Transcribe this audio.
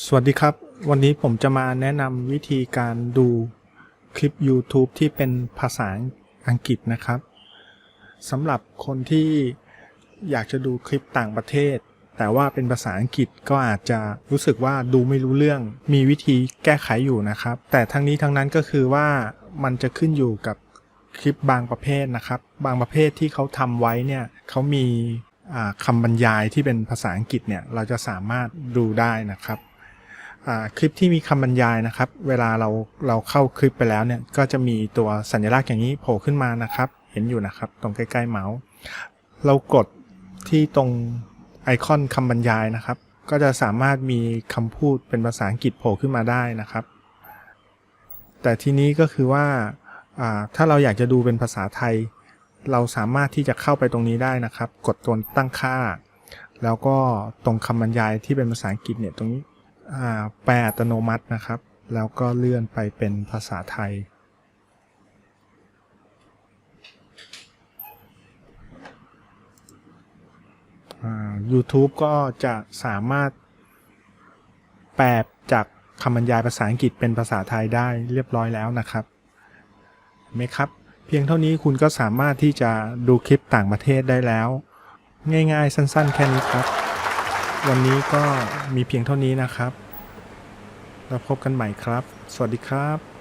สวัสดีครับ วันนี้ผมจะมาแนะนำวิธีการดูคลิป YouTube ที่เป็นภาษาอังกฤษนะครับสำหรับคนที่อยากจะดูคลิปต่างประเทศ แต่ว่าเป็นภาษาอังกฤษก็อาจจะรู้สึกว่าดูไม่รู้เรื่อง มีวิธีแก้ไขอยู่นะครับ แต่ทั้งนี้ทั้งนั้นก็คือว่ามันจะขึ้นอยู่กับคลิปบางประเภทนะครับ บางประเภทที่เขาทำไว้เนี่ยเขามีคำบรรยายที่เป็นภาษาอังกฤษเนี่ยเราจะสามารถดูได้นะครับ คลิปที่มีคำบรรยายนะครับ เวลาเราเราเข้าคลิปไปแล้วเนี่ยก็จะมีตัวสัญลักษณ์อย่างนี้โผล่ขึ้นมานะครับ เห็นอยู่นะครับ ตรงใกล้ๆเมาส์ เรากดที่ตรงไอคอนคำบรรยายนะครับ ก็จะสามารถมีคำพูดเป็นภาษาอังกฤษโผล่ขึ้นมาได้นะครับ แต่ทีนี้ก็คือว่าถ้าเราอยากจะดูเป็นภาษาไทย เราสามารถที่จะเข้าไปตรงนี้ได้นะครับ กดตัวตั้งค่า แล้วก็ตรงคำบรรยายที่เป็นภาษาอังกฤษเนี่ยตรงนี้ แปลอัตโนมัตินะครับ แล้วก็เลื่อนไปเป็นภาษาไทย YouTube ก็จะสามารถแปลจากคำบรรยายภาษาอังกฤษเป็นภาษาไทยได้เรียบร้อยแล้วนะครับเห็นไหมครับ เพียงเท่านี้คุณก็สามารถที่จะดูคลิปต่างประเทศได้แล้ว ง่ายๆ สั้น ๆ แค่นี้ครับ วันนี้ก็มีเพียงเท่านี้นะครับ แล้วพบกันใหม่ครับ สวัสดีครับ